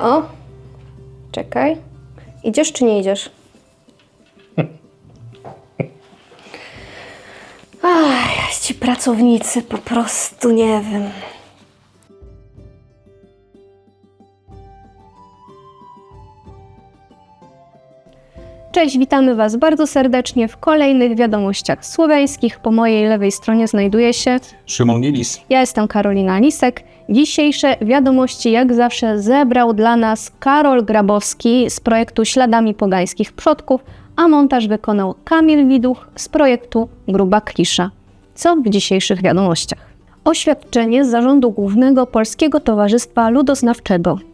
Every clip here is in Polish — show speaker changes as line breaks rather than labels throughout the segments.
O, czekaj. Idziesz czy nie idziesz? Ach, ci pracownicy po prostu nie wiem. Cześć, witamy Was bardzo serdecznie w kolejnych wiadomościach słoweńskich. Po mojej lewej stronie znajduje się
Szymon Nielis.
ja jestem Karolina Lisek. Dzisiejsze wiadomości, jak zawsze, zebrał dla nas Karol Grabowski z projektu Śladami Pogańskich Przodków, a montaż wykonał Kamil Widuch z projektu Gruba Klisza. Co w dzisiejszych wiadomościach? Oświadczenie z Zarządu Głównego Polskiego Towarzystwa Ludoznawczego.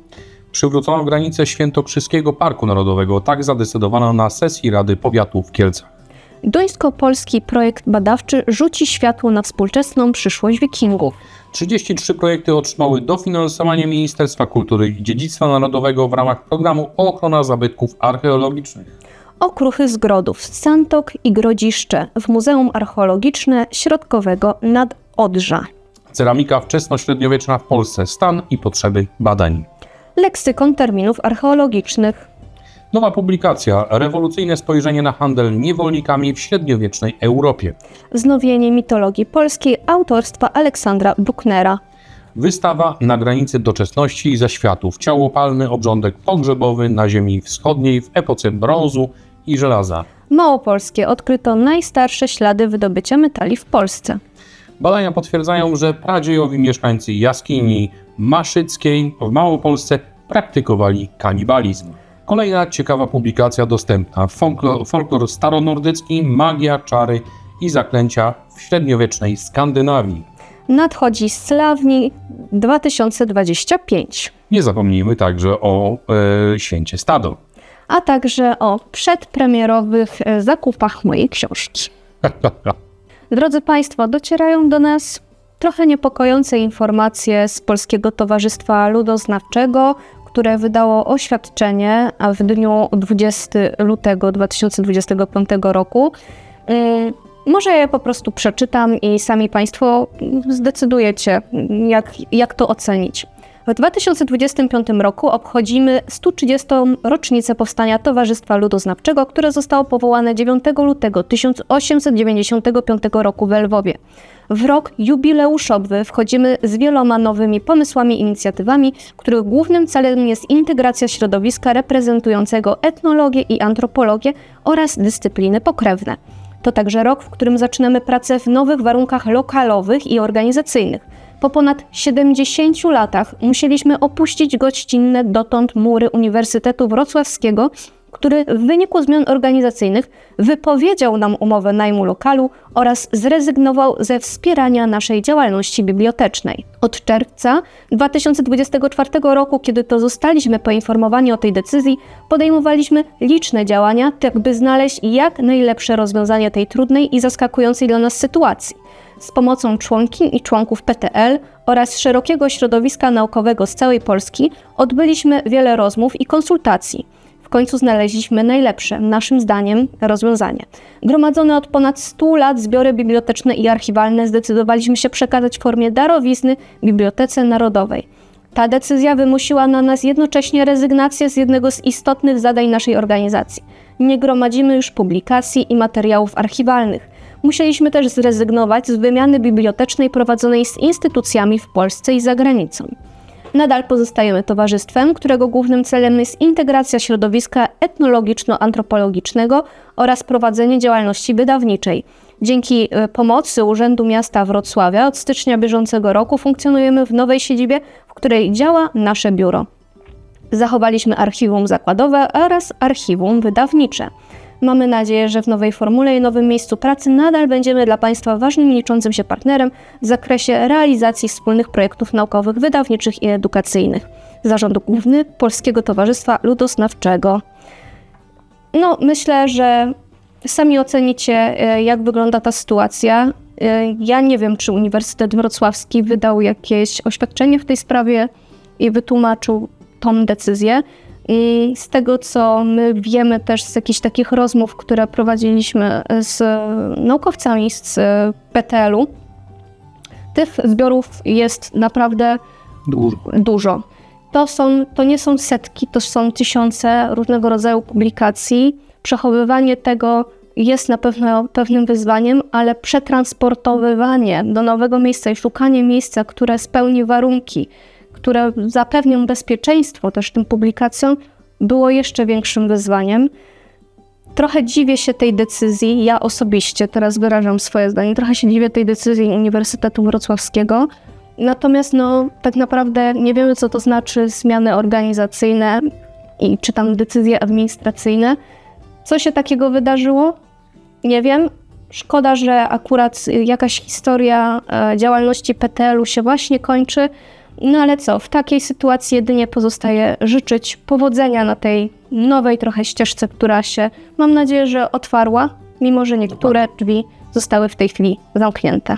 Przywrócono granicę Świętokrzyskiego Parku Narodowego. Tak zadecydowano na sesji Rady Powiatu w Kielcach.
Duńsko-polski projekt badawczy rzuci światło na współczesną przyszłość wikingów.
33 projekty otrzymały dofinansowanie Ministerstwa Kultury i Dziedzictwa Narodowego w ramach programu Ochrona Zabytków Archeologicznych.
Okruchy z Grodów, Santok i Grodziszcze w Muzeum Archeologiczne Środkowego nad Odrza.
Ceramika wczesnośredniowieczna w Polsce. Stan i potrzeby badań.
Leksykon terminów archeologicznych.
Nowa publikacja. Rewolucyjne spojrzenie na handel niewolnikami w średniowiecznej Europie.
Wznowienie mitologii polskiej autorstwa Aleksandra Brucknera.
Wystawa na granicy doczesności i zaświatów. Ciałopalny obrządek pogrzebowy na ziemi wschodniej w epoce brązu i żelaza.
Małopolskie odkryto najstarsze ślady wydobycia metali w Polsce.
Badania potwierdzają, że pradziejowi mieszkańcy jaskini Maszyckiej w Małopolsce praktykowali kanibalizm. Kolejna ciekawa publikacja dostępna. Folklor, folklor staronordycki, magia, czary i zaklęcia w średniowiecznej Skandynawii.
Nadchodzi Slawni 2025,
Nie zapomnijmy także o e, święcie stado.
a także o przedpremierowych e, zakupach mojej książki. Drodzy Państwo, docierają do nas trochę niepokojące informacje z Polskiego Towarzystwa Ludoznawczego, które wydało oświadczenie w dniu 20 lutego 2025 roku. Ym, Może je po prostu przeczytam i sami Państwo zdecydujecie, jak, jak to ocenić. W 2025 roku obchodzimy 130. rocznicę powstania Towarzystwa Ludoznawczego, które zostało powołane 9 lutego 1895 roku w Lwowie. W rok jubileuszowy wchodzimy z wieloma nowymi pomysłami i inicjatywami, których głównym celem jest integracja środowiska reprezentującego etnologię i antropologię oraz dyscypliny pokrewne. To także rok, w którym zaczynamy pracę w nowych warunkach lokalowych i organizacyjnych. Po ponad 70 latach musieliśmy opuścić gościnne dotąd mury Uniwersytetu Wrocławskiego, który w wyniku zmian organizacyjnych wypowiedział nam umowę najmu lokalu oraz zrezygnował ze wspierania naszej działalności bibliotecznej. Od czerwca 2024 roku, kiedy to zostaliśmy poinformowani o tej decyzji, podejmowaliśmy liczne działania, tak by znaleźć jak najlepsze rozwiązanie tej trudnej i zaskakującej dla nas sytuacji. Z pomocą członkiń i członków PTL oraz szerokiego środowiska naukowego z całej Polski odbyliśmy wiele rozmów i konsultacji. W końcu znaleźliśmy najlepsze, naszym zdaniem, rozwiązanie. Gromadzone od ponad 100 lat zbiory biblioteczne i archiwalne zdecydowaliśmy się przekazać w formie darowizny Bibliotece Narodowej. Ta decyzja wymusiła na nas jednocześnie rezygnację z jednego z istotnych zadań naszej organizacji. Nie gromadzimy już publikacji i materiałów archiwalnych. Musieliśmy też zrezygnować z wymiany bibliotecznej prowadzonej z instytucjami w Polsce i za granicą. Nadal pozostajemy towarzystwem, którego głównym celem jest integracja środowiska etnologiczno-antropologicznego oraz prowadzenie działalności wydawniczej. Dzięki e, pomocy Urzędu Miasta Wrocławia od stycznia bieżącego roku funkcjonujemy w nowej siedzibie, w której działa nasze biuro. Zachowaliśmy archiwum zakładowe oraz archiwum wydawnicze. Mamy nadzieję, że w nowej formule i nowym miejscu pracy nadal będziemy dla Państwa ważnym liczącym się partnerem w zakresie realizacji wspólnych projektów naukowych, wydawniczych i edukacyjnych. Zarząd Główny Polskiego Towarzystwa Ludoznawczego. No, myślę, że sami ocenicie, e, jak wygląda ta sytuacja. E, Ja nie wiem, czy Uniwersytet Wrocławski wydał jakieś oświadczenie w tej sprawie i wytłumaczył tą decyzję. I z tego, co my wiemy też z jakichś takich rozmów, które prowadziliśmy z naukowcami z PTL-u, tych zbiorów jest naprawdę
Dużo.
dużo. to, są, to nie są setki, to są tysiące różnego rodzaju publikacji. Przechowywanie tego jest na pewno pewnym wyzwaniem, ale przetransportowywanie do nowego miejsca i szukanie miejsca, które spełni warunki, które zapewnią bezpieczeństwo też tym publikacjom, było jeszcze większym wyzwaniem. Trochę dziwię się tej decyzji, ja osobiście teraz wyrażam swoje zdanie, trochę się dziwię tej decyzji Uniwersytetu Wrocławskiego. Natomiast no, tak naprawdę nie wiemy, co to znaczy zmiany organizacyjne i czy tam decyzje administracyjne. Co się takiego wydarzyło? Nie wiem. Szkoda, że akurat jakaś historia e, działalności PTL-u się właśnie kończy. No ale co, w takiej sytuacji jedynie pozostaje życzyć powodzenia na tej nowej trochę ścieżce, która się, mam nadzieję, że otwarła, mimo że niektóre drzwi zostały w tej chwili zamknięte.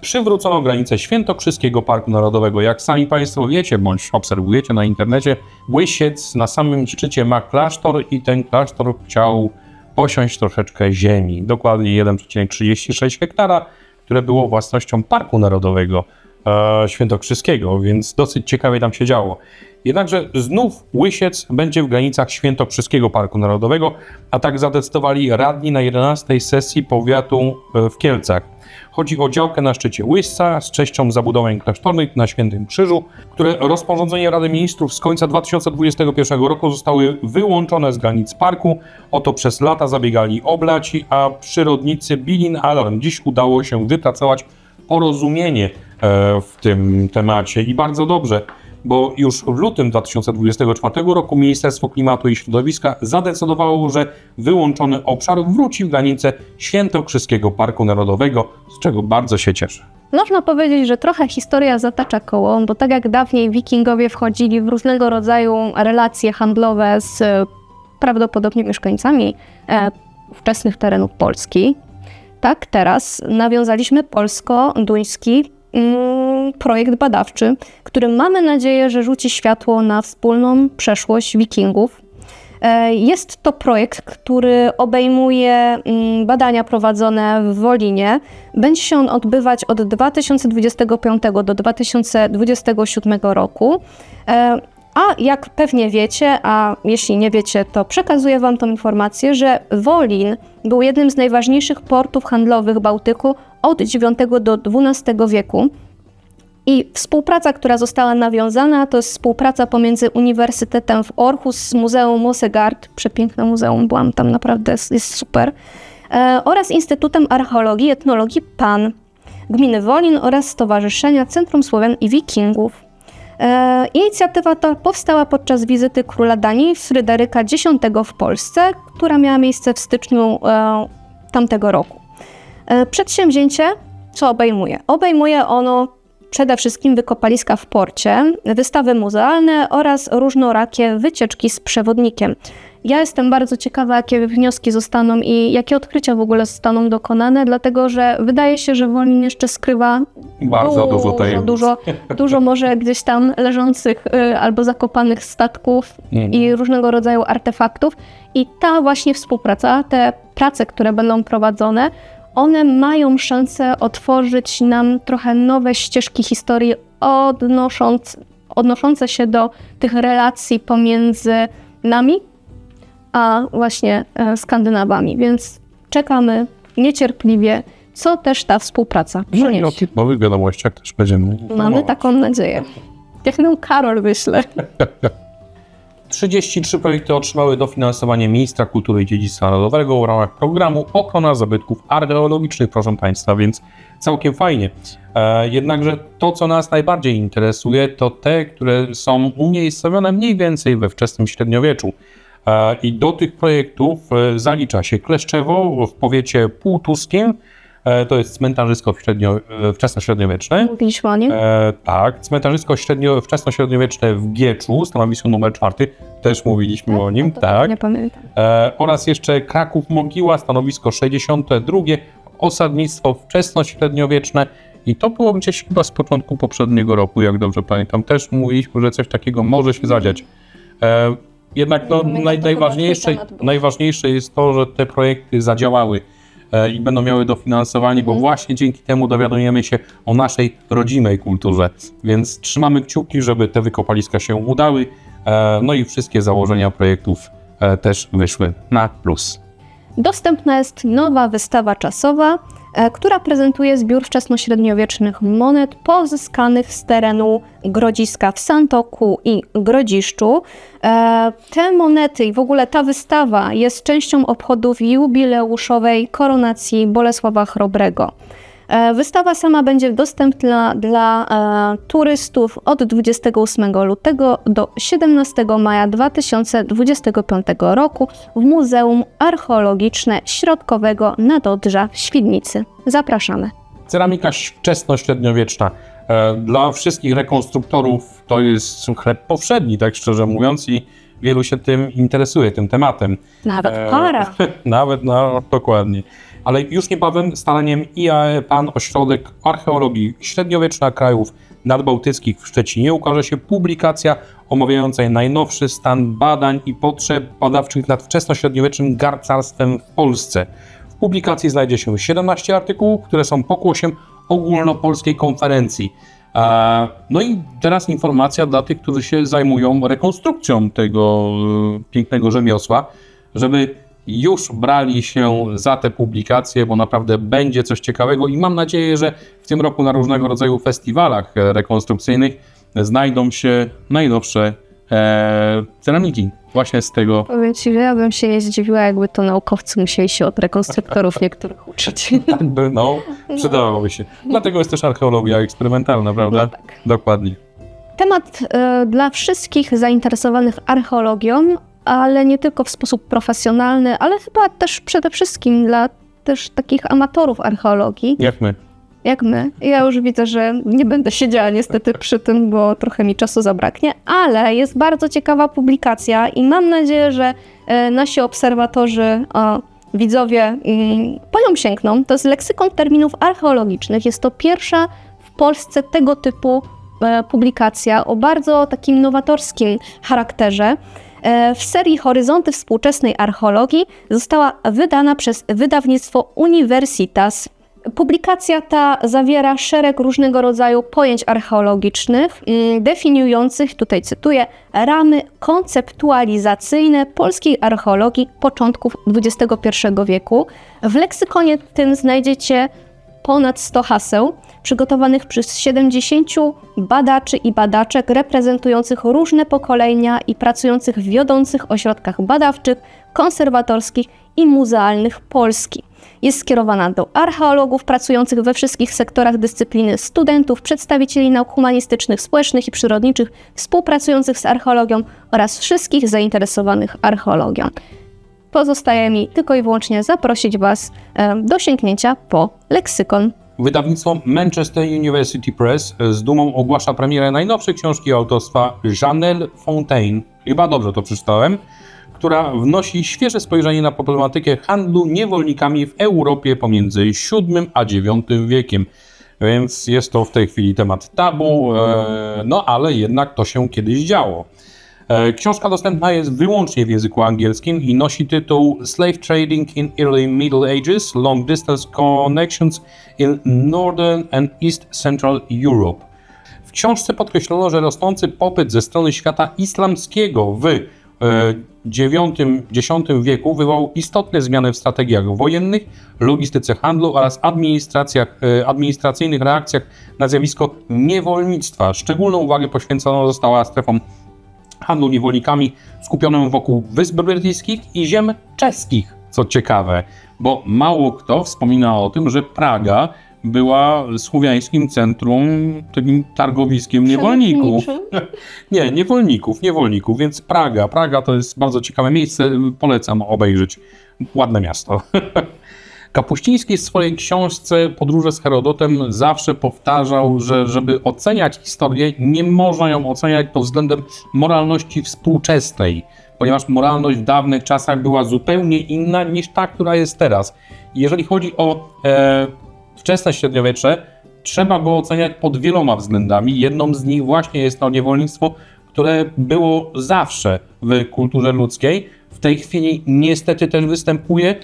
Przywrócono granicę Świętokrzyskiego Parku Narodowego. Jak sami Państwo wiecie, bądź obserwujecie na internecie, Łysiec na samym szczycie ma klasztor i ten klasztor chciał posiąść troszeczkę ziemi. Dokładnie 1,36 hektara, które było własnością Parku Narodowego e, Świętokrzyskiego, więc dosyć ciekawie tam się działo. Jednakże znów Łysiec będzie w granicach Świętokrzyskiego Parku Narodowego, a tak zadecydowali radni na 11 sesji powiatu e, w Kielcach. Chodzi o działkę na szczycie Łysca z częścią zabudowań klasztornych na Świętym Krzyżu, które rozporządzeniem Rady Ministrów z końca 2021 roku zostały wyłączone z granic parku. O to przez lata zabiegali oblaci, a przyrodnicy Bilin Alarm. Dziś udało się wypracować porozumienie w tym temacie i bardzo dobrze bo już w lutym 2024 roku Ministerstwo Klimatu i Środowiska zadecydowało, że wyłączony obszar wróci w granice Świętokrzyskiego Parku Narodowego, z czego bardzo się cieszę.
Można powiedzieć, że trochę historia zatacza koło, bo tak jak dawniej wikingowie wchodzili w różnego rodzaju relacje handlowe z e, prawdopodobnie mieszkańcami e, ówczesnych terenów Polski, tak teraz nawiązaliśmy polsko-duński projekt badawczy, który mamy nadzieję, że rzuci światło na wspólną przeszłość wikingów. E, Jest to projekt, który obejmuje mm, badania prowadzone w Wolinie. Będzie się on odbywać od 2025 do 2027 roku. E, A jak pewnie wiecie, a jeśli nie wiecie, to przekazuję Wam tą informację, że Wolin był jednym z najważniejszych portów handlowych Bałtyku od IX do XII wieku. I współpraca, która została nawiązana, to jest współpraca pomiędzy Uniwersytetem w Orhus z Muzeum Mosegard, przepiękne muzeum, byłam tam naprawdę, jest super, e, oraz Instytutem Archeologii i Etnologii PAN, Gminy Wolin oraz Stowarzyszenia Centrum Słowian i Wikingów. E, Inicjatywa ta powstała podczas wizyty króla Danii Fryderyka X w Polsce, która miała miejsce w styczniu e, tamtego roku. E, Przedsięwzięcie co obejmuje? Obejmuje ono przede wszystkim wykopaliska w porcie, wystawy muzealne oraz różnorakie wycieczki z przewodnikiem. Ja jestem bardzo ciekawa, jakie wnioski zostaną i jakie odkrycia w ogóle zostaną dokonane, dlatego że wydaje się, że Wolin jeszcze skrywa
Bardzo dużo tajemnic.
dużo, dużo może gdzieś tam leżących y, albo zakopanych statków i różnego rodzaju artefaktów. I ta właśnie współpraca, te prace, które będą prowadzone, one mają szansę otworzyć nam trochę nowe ścieżki historii odnosząc, odnoszące się do tych relacji pomiędzy nami, a właśnie e, Skandynawami. Więc czekamy niecierpliwie, co też ta współpraca
No i o
przyniesie.
tych nowych wiadomościach też będziemy
Mamy taką nadzieję. Niech nam Karol wyśle.
33 projekty otrzymały dofinansowanie Ministra Kultury i Dziedzictwa Narodowego w ramach programu Ochrona Zabytków Archeologicznych, proszę Państwa, więc całkiem fajnie. E, jednakże to, co nas najbardziej interesuje, to te, które są umiejscowione mniej więcej we wczesnym średniowieczu. E, I do tych projektów e, zalicza się Kleszczewo w powiecie półtuskim, to jest cmentarzysko średnio, e, wczesnośredniowieczne.
Mówiliśmy o nim.
E, tak, cmentarzysko średnio, wczesnośredniowieczne w Gieczu, stanowisko numer czwarty, też mówiliśmy o nim,
To
tak.
Nie pamiętam.
E, oraz jeszcze Kraków Mogiła, stanowisko 62, osadnictwo wczesnośredniowieczne i to było gdzieś chyba z początku poprzedniego roku, jak dobrze pamiętam. Też mówiliśmy, że coś takiego może się zadziać. E, jednak no, naj, najważniejsze, najważniejsze jest to, że te projekty zadziałały. E, i będą miały dofinansowanie, bo
Mhm.
właśnie dzięki temu dowiadujemy się o naszej rodzimej kulturze. Więc trzymamy kciuki, żeby te wykopaliska się udały, e, no i wszystkie założenia projektów e, też wyszły na plus.
Dostępna jest nowa wystawa czasowa, która prezentuje zbiór wczesnośredniowiecznych monet pozyskanych z terenu Grodziska w Santoku i Grodziszczu. E, Te monety i w ogóle ta wystawa jest częścią obchodów jubileuszowej koronacji Bolesława Chrobrego. E, Wystawa sama będzie dostępna dla e, turystów od 28 lutego do 17 maja 2025 roku w Muzeum Archeologiczne Środkowego Nadodrza w Świdnicy. Zapraszamy.
Ceramika wczesnośredniowieczna. E, Dla wszystkich rekonstruktorów to jest chleb powszedni, tak szczerze mówiąc, i wielu się tym interesuje, tym tematem.
Nawet para.
Nawet, no, dokładnie. Ale już niebawem staleniem IAE PAN Ośrodek Archeologii Średniowieczna Krajów Nadbałtyckich w Szczecinie ukaże się publikacja omawiająca najnowszy stan badań i potrzeb badawczych nad wczesnośredniowiecznym garcarstwem w Polsce. W publikacji znajdzie się 17 artykułów, które są pokłosiem ogólnopolskiej konferencji. No i teraz informacja dla tych, którzy się zajmują rekonstrukcją tego e, pięknego rzemiosła, żeby już brali się za te publikacje, bo naprawdę będzie coś ciekawego i mam nadzieję, że w tym roku na różnego rodzaju festiwalach rekonstrukcyjnych znajdą się najnowsze e, ceramiki właśnie z tego.
Powiem Ci, że ja bym się nie zdziwiła, jakby to naukowcy musieli się od rekonstruktorów niektórych uczyć.
Jakby, no, przydałoby się. Dlatego jest też archeologia eksperymentalna, prawda?
No tak.
Dokładnie.
Temat e, dla wszystkich zainteresowanych archeologią, ale nie tylko w sposób profesjonalny, ale chyba też przede wszystkim dla też takich amatorów archeologii,
Jak my.
jak my. Ja już widzę, że nie będę siedziała niestety przy tym, bo trochę mi czasu zabraknie, ale jest bardzo ciekawa publikacja i mam nadzieję, że e, nasi obserwatorzy, widzowie mm, po nią sięgną. To jest leksykon terminów archeologicznych. Jest to pierwsza w Polsce tego typu e, publikacja o bardzo takim nowatorskim charakterze. E, W serii Horyzonty współczesnej archeologii została wydana przez wydawnictwo Universitas. Publikacja ta zawiera szereg różnego rodzaju pojęć archeologicznych, mm, definiujących, tutaj cytuję, ramy konceptualizacyjne polskiej archeologii początków XXI wieku. W leksykonie tym znajdziecie ponad 100 haseł przygotowanych przez 70 badaczy i badaczek reprezentujących różne pokolenia i pracujących w wiodących ośrodkach badawczych, konserwatorskich i muzealnych Polski. Jest skierowana do archeologów pracujących we wszystkich sektorach dyscypliny, studentów, przedstawicieli nauk humanistycznych, społecznych i przyrodniczych, współpracujących z archeologią oraz wszystkich zainteresowanych archeologią. Pozostaje mi tylko i wyłącznie zaprosić Was e, do sięgnięcia po leksykon.
Wydawnictwo Manchester University Press z dumą ogłasza premierę najnowszej książki autorstwa Janelle Fontaine, chyba dobrze to przeczytałem, która wnosi świeże spojrzenie na problematykę handlu niewolnikami w Europie pomiędzy VII a IX wiekiem. Więc jest to w tej chwili temat tabu, e, no ale jednak to się kiedyś działo. E, Książka dostępna jest wyłącznie w języku angielskim i nosi tytuł Slave Trading in Early Middle Ages Long Distance Connections in Northern and East Central Europe. W książce podkreślono, że rosnący popyt ze strony świata islamskiego w e, IX-X wieku wywołał istotne zmiany w strategiach wojennych, logistyce handlu oraz administracjach, e, administracyjnych reakcjach na zjawisko niewolnictwa. Szczególną uwagę poświęcona została strefom handlu niewolnikami skupionym wokół Wysp Brytyjskich i ziem czeskich, co ciekawe, bo mało kto wspomina o tym, że Praga była słowiańskim centrum, takim targowiskiem niewolników. Nie, niewolników, niewolników, więc Praga. Praga to jest bardzo ciekawe miejsce, polecam obejrzeć. Ładne miasto. Kapuściński w swojej książce Podróże z Herodotem zawsze powtarzał, że żeby oceniać historię, nie można ją oceniać pod względem moralności współczesnej, ponieważ moralność w dawnych czasach była zupełnie inna niż ta, która jest teraz. Jeżeli chodzi o e, wczesne średniowiecze, trzeba go oceniać pod wieloma względami. Jedną z nich właśnie jest to niewolnictwo, które było zawsze w kulturze ludzkiej. W tej chwili niestety też występuje,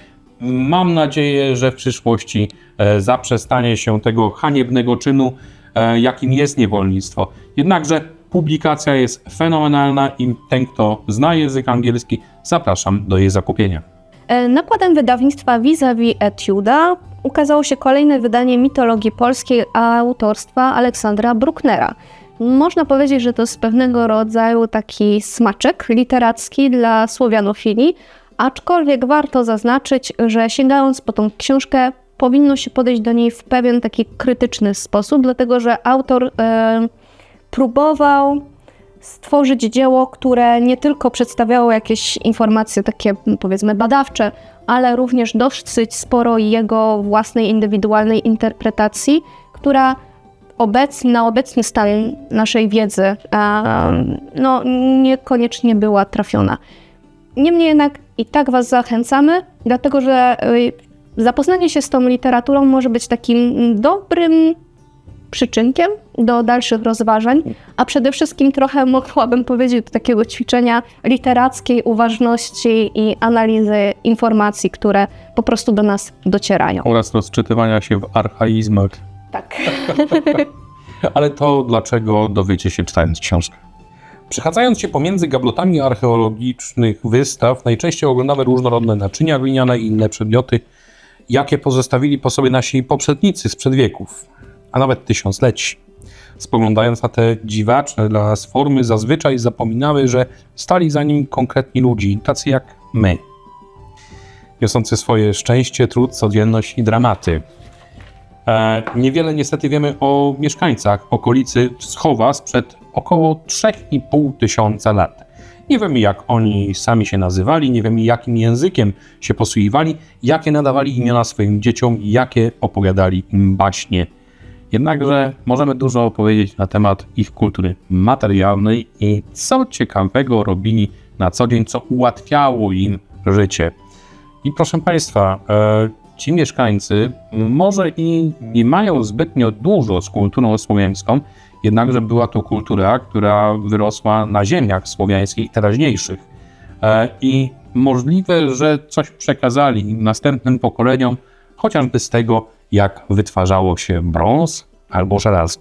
mam nadzieję, że w przyszłości e, zaprzestanie się tego haniebnego czynu, e, jakim jest niewolnictwo. Jednakże publikacja jest fenomenalna i ten, kto zna język angielski, zapraszam do jej zakupienia.
E, Nakładem wydawnictwa Vis-a-vis Etuda ukazało się kolejne wydanie mitologii polskiej autorstwa Aleksandra Brucknera. Można powiedzieć, że to jest pewnego rodzaju taki smaczek literacki dla słowianofilii, aczkolwiek warto zaznaczyć, że sięgając po tą książkę, powinno się podejść do niej w pewien taki krytyczny sposób, dlatego że autor e, próbował stworzyć dzieło, które nie tylko przedstawiało jakieś informacje takie powiedzmy badawcze, ale również dosyć sporo jego własnej indywidualnej interpretacji, która na obecny stan naszej wiedzy no, niekoniecznie była trafiona. Niemniej jednak i tak Was zachęcamy, dlatego że y, zapoznanie się z tą literaturą może być takim dobrym przyczynkiem do dalszych rozważań, a przede wszystkim trochę mogłabym powiedzieć do takiego ćwiczenia literackiej uważności i analizy informacji, które po prostu do nas docierają.
Oraz rozczytywania się w archaizmach.
Tak.
Ale to dlaczego dowiecie się czytając książkę. Przechadzając się pomiędzy gablotami archeologicznych wystaw, najczęściej oglądamy różnorodne naczynia gliniane i inne przedmioty, jakie pozostawili po sobie nasi poprzednicy sprzed wieków, a nawet tysiącleci. Spoglądając na te dziwaczne dla nas formy, zazwyczaj zapominały, że stali za nim konkretni ludzi, tacy jak my, niosący swoje szczęście, trud, codzienność i dramaty. E, Niewiele niestety wiemy o mieszkańcach okolicy Schowa sprzed około 3,5 tysiąca lat. Nie wiemy, jak oni sami się nazywali, nie wiemy, jakim językiem się posługiwali, jakie nadawali imiona swoim dzieciom, jakie opowiadali im baśnie. Jednakże możemy dużo opowiedzieć na temat ich kultury materialnej i co ciekawego robili na co dzień, co ułatwiało im życie. I proszę Państwa, e, ci mieszkańcy może i nie mają zbytnio dużo z kulturą słowiańską, jednakże była to kultura, która wyrosła na ziemiach słowiańskich teraźniejszych. E, I możliwe, że coś przekazali następnym pokoleniom, chociażby z tego, jak wytwarzało się brąz albo żelazo.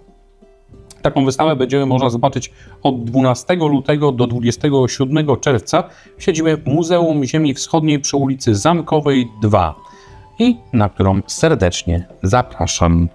Taką wystawę będziemy można zobaczyć od 12 lutego do 27 czerwca w siedzibie Muzeum Ziemi Wschodniej przy ulicy Zamkowej 2 i na którą serdecznie zapraszam.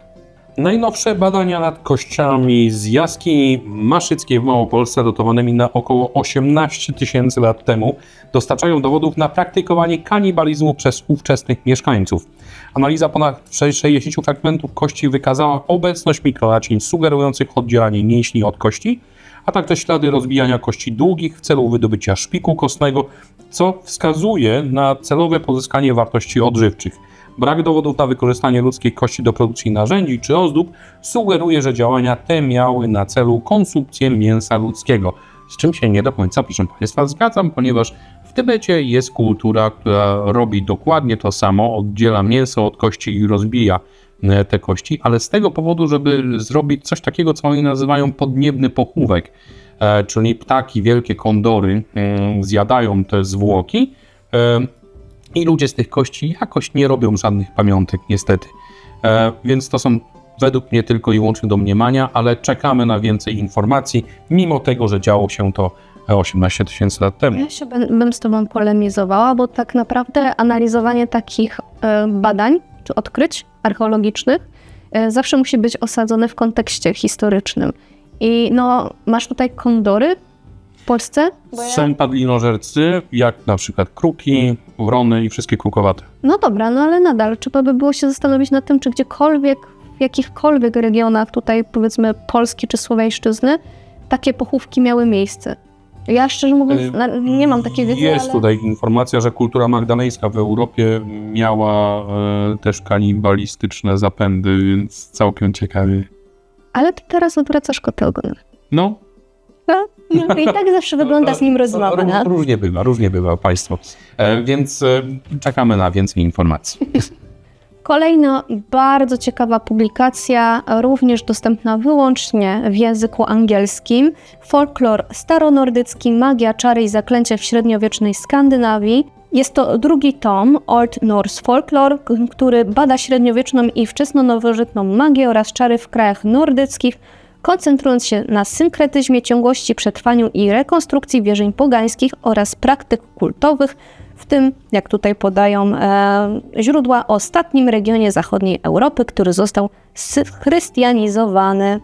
Najnowsze badania nad kościami z jaskini maszyckiej w Małopolsce, datowanymi na około 18 tysięcy lat temu, dostarczają dowodów na praktykowanie kanibalizmu przez ówczesnych mieszkańców. Analiza ponad 60 fragmentów kości wykazała obecność mikronaczyń sugerujących oddzielanie mięśni od kości, a także ślady rozbijania kości długich w celu wydobycia szpiku kostnego, co wskazuje na celowe pozyskanie wartości odżywczych. Brak dowodów na wykorzystanie ludzkiej kości do produkcji narzędzi czy ozdób sugeruje, że działania te miały na celu konsumpcję mięsa ludzkiego. Z czym się nie do końca, proszę Państwa, zgadzam, ponieważ w Tybecie jest kultura, która robi dokładnie to samo, oddziela mięso od kości i rozbija e, te kości, ale z tego powodu, żeby zrobić coś takiego, co oni nazywają podniebny pochówek, e, czyli ptaki, wielkie kondory e, zjadają te zwłoki e, i ludzie z tych kości jakoś nie robią żadnych pamiątek, niestety. E, więc to są według mnie tylko i wyłącznie domniemania, ale czekamy na więcej informacji, mimo tego, że działo się to 18 tysięcy lat temu.
Ja się bym, bym z Tobą polemizowała, bo tak naprawdę analizowanie takich e, badań czy odkryć archeologicznych e, zawsze musi być osadzone w kontekście historycznym. I no, masz tutaj kondory w Polsce? Bo ja-
Są padlinożercy, jak na przykład kruki, wrony i wszystkie krukowate.
No dobra, no ale nadal trzeba by było się zastanowić nad tym, czy gdziekolwiek, w jakichkolwiek regionach tutaj powiedzmy Polski czy Słowiańszczyzny takie pochówki miały miejsce. Ja szczerze mówiąc
Y,
nie mam takiej wiedzy,
Jest
ale...
tutaj informacja, że kultura magdaneńska w Europie miała e, też kanibalistyczne zapędy, więc całkiem ciekawie.
ale ty teraz odwracasz ogonem.
No,
No, no i tak zawsze wygląda z nim rozmowa.
Ró-
no.
Różnie bywa, różnie bywa Państwo. E, więc e, czekamy na więcej informacji.
Kolejna bardzo ciekawa publikacja, również dostępna wyłącznie w języku angielskim. Folklor staronordycki, magia, czary i zaklęcia w średniowiecznej Skandynawii. Jest to drugi tom Old Norse Folklore, który bada średniowieczną i wczesnonowożytną magię oraz czary w krajach nordyckich, koncentrując się na synkretyzmie, ciągłości, przetrwaniu i rekonstrukcji wierzeń pogańskich oraz praktyk kultowych, w tym, jak tutaj podają e, źródła, ostatnim regionie zachodniej Europy, który został schrystianizowany.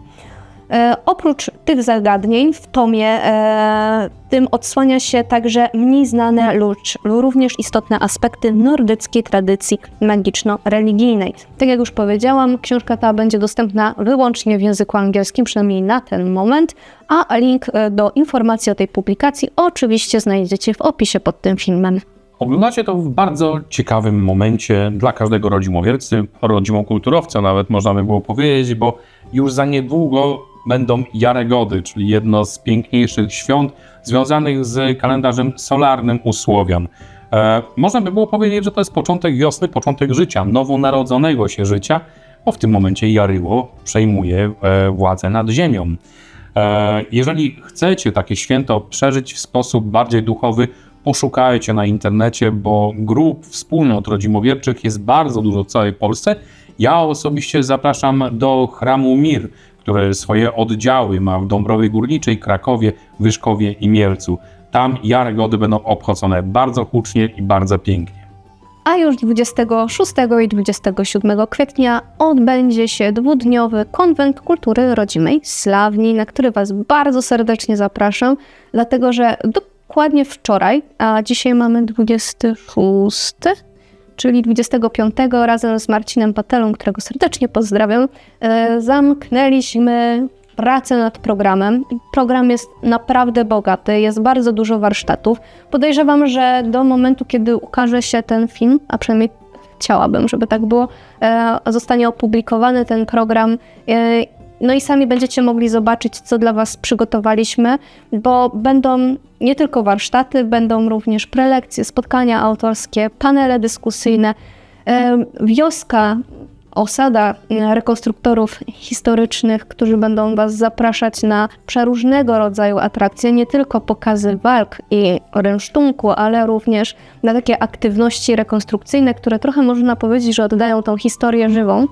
E, oprócz tych zagadnień w tomie e, tym odsłania się także mniej znane lub również istotne aspekty nordyckiej tradycji magiczno-religijnej. Tak jak już powiedziałam, książka ta będzie dostępna wyłącznie w języku angielskim, przynajmniej na ten moment, a link e, do informacji o tej publikacji oczywiście znajdziecie w opisie pod tym filmem.
Oglądacie to w bardzo ciekawym momencie dla każdego rodzimowiercy, rodzimokulturowca nawet można by było powiedzieć, bo już za niedługo będą Jaregody, czyli jedno z piękniejszych świąt związanych z kalendarzem solarnym u Słowian. E, można by było powiedzieć, że to jest początek wiosny, początek życia, nowonarodzonego się życia, bo w tym momencie Jaryło przejmuje e, władzę nad ziemią. E, Jeżeli chcecie takie święto przeżyć w sposób bardziej duchowy, poszukajcie na internecie, bo grup, wspólnot rodzimowierczych jest bardzo dużo w całej Polsce. Ja osobiście zapraszam do Chramu Mir, który swoje oddziały ma w Dąbrowie Górniczej, Krakowie, Wyszkowie i Mielcu. Tam Jaregody będą obchodzone bardzo hucznie i bardzo pięknie.
A już 26 i 27 kwietnia odbędzie się dwudniowy konwent kultury rodzimej Slawni, na który Was bardzo serdecznie zapraszam, dlatego że dokładnie wczoraj, a dzisiaj mamy 26, czyli 25 razem z Marcinem Patelą, którego serdecznie pozdrawiam, e, zamknęliśmy pracę nad programem. Program jest naprawdę bogaty, jest bardzo dużo warsztatów. Podejrzewam, że do momentu, kiedy ukaże się ten film, a przynajmniej chciałabym, żeby tak było, e, zostanie opublikowany ten program. No i sami będziecie mogli zobaczyć, co dla Was przygotowaliśmy, bo będą nie tylko warsztaty, będą również prelekcje, spotkania autorskie, panele dyskusyjne, wioska, osada e, rekonstruktorów historycznych, którzy będą Was zapraszać na przeróżnego rodzaju atrakcje, nie tylko pokazy walk i rynsztunku, ale również na takie aktywności rekonstrukcyjne, które trochę można powiedzieć, że oddają tą historię żywą.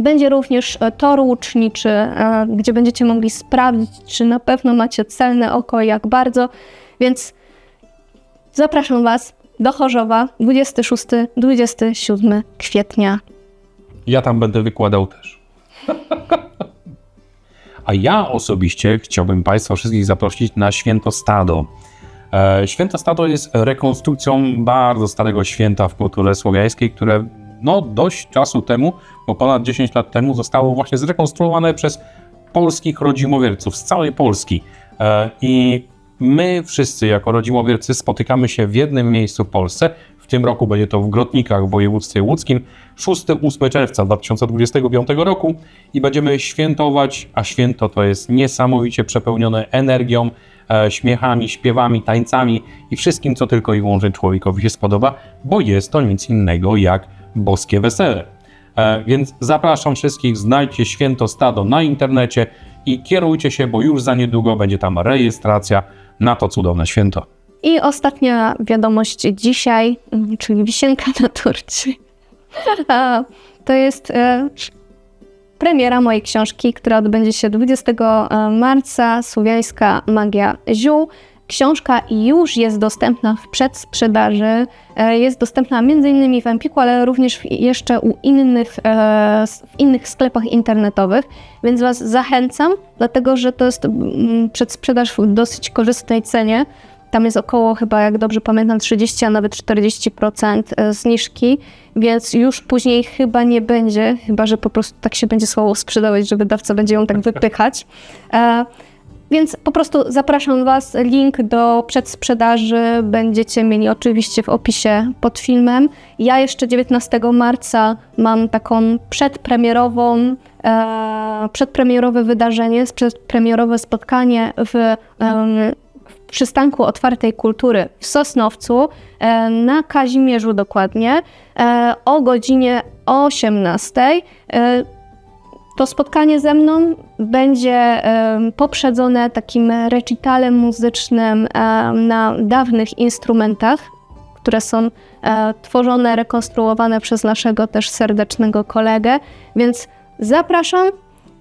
Będzie również e, tor łuczniczy, e, gdzie będziecie mogli sprawdzić, czy na pewno macie celne oko jak bardzo. Więc zapraszam Was do Chorzowa 26-27 kwietnia.
Ja tam będę wykładał też. A ja osobiście chciałbym Państwa wszystkich zaprosić na Święto Stado. E, Święto Stado jest rekonstrukcją bardzo starego święta w kulturze słowiańskiej, które no dość czasu temu, bo ponad 10 lat temu zostało właśnie zrekonstruowane przez polskich rodzimowierców z całej Polski. E, I my wszyscy jako rodzimowiercy spotykamy się w jednym miejscu w Polsce. W tym roku będzie to w Grotnikach w województwie łódzkim 6-8 czerwca 2025 roku i będziemy świętować, a święto to jest niesamowicie przepełnione energią, e, śmiechami, śpiewami, tańcami i wszystkim, co tylko i wyłącznie człowiekowi się spodoba, bo jest to nic innego jak boskie wesele. E, Więc zapraszam wszystkich, znajdźcie Święto Stado na internecie i kierujcie się, bo już za niedługo będzie tam rejestracja na to cudowne święto.
I ostatnia wiadomość dzisiaj, mm, czyli wisienka na torcie. To jest e, premiera mojej książki, która odbędzie się 20 marca, Słowiańska Magia Ziół. Książka już jest dostępna w przedsprzedaży. E, Jest dostępna m.in. w Empiku, ale również jeszcze u innych, e, w innych sklepach internetowych, więc Was zachęcam, dlatego że to jest mm, przedsprzedaż w dosyć korzystnej cenie. Tam jest około, chyba jak dobrze pamiętam, 30, a nawet 40% zniżki, więc już później chyba nie będzie, chyba że po prostu tak się będzie słabo sprzedawać, że wydawca będzie ją tak wypychać. E, więc po prostu zapraszam Was. Link do przedsprzedaży będziecie mieli oczywiście w opisie pod filmem. Ja jeszcze 19 marca mam taką przedpremierową, e, przedpremierowe wydarzenie, przedpremierowe spotkanie w, em, w przystanku otwartej kultury w Sosnowcu e, na Kazimierzu dokładnie e, o godzinie 18. E, to spotkanie ze mną będzie poprzedzone takim recitalem muzycznym na dawnych instrumentach, które są e, tworzone, rekonstruowane przez naszego też serdecznego kolegę, więc zapraszam.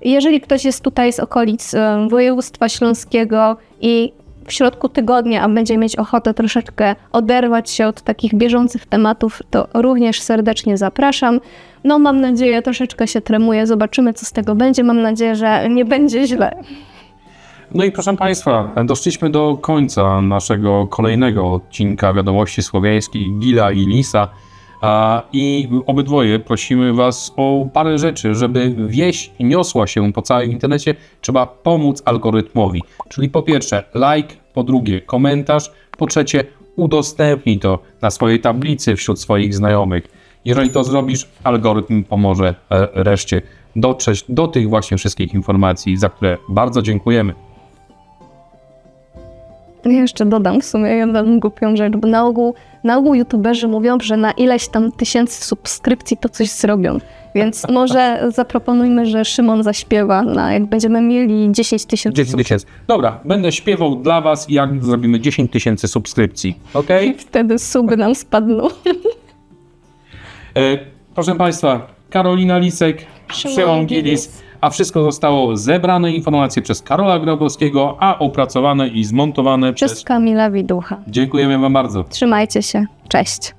Jeżeli ktoś jest tutaj z okolic województwa śląskiego i w środku tygodnia, a będzie mieć ochotę troszeczkę oderwać się od takich bieżących tematów, to również serdecznie zapraszam. No mam nadzieję, troszeczkę się tremuję, zobaczymy co z tego będzie. Mam nadzieję, że nie będzie źle.
No i proszę Państwa, doszliśmy do końca naszego kolejnego odcinka Wiadomości Słowiańskich Gila i Lisa. I obydwoje prosimy Was o parę rzeczy, żeby wieść niosła się po całym internecie, trzeba pomóc algorytmowi. Czyli po pierwsze like, po drugie komentarz, po trzecie udostępnij to na swojej tablicy wśród swoich znajomych. Jeżeli to zrobisz, algorytm pomoże e, reszcie dotrzeć do tych właśnie wszystkich informacji, za które bardzo dziękujemy.
Ja Jeszcze dodam w sumie jedną głupią rzecz, bo na ogół, na ogół youtuberzy mówią, że na ileś tam tysięcy subskrypcji to coś zrobią. Więc może zaproponujmy, że Szymon zaśpiewa, na, jak będziemy mieli 10 tysięcy
10 tysięcy. Dobra, będę śpiewał dla Was, jak zrobimy 10 tysięcy subskrypcji. Ok?
Wtedy suby nam spadną.
E, proszę Państwa, Karolina Lisek,
Szymon
Szymon
Gilis.
Gilis, a wszystko zostało zebrane informacje przez Karola Grabowskiego, a opracowane i zmontowane
Przez
przez...
Kamila Widucha.
Dziękujemy Wam bardzo.
Trzymajcie się. Cześć.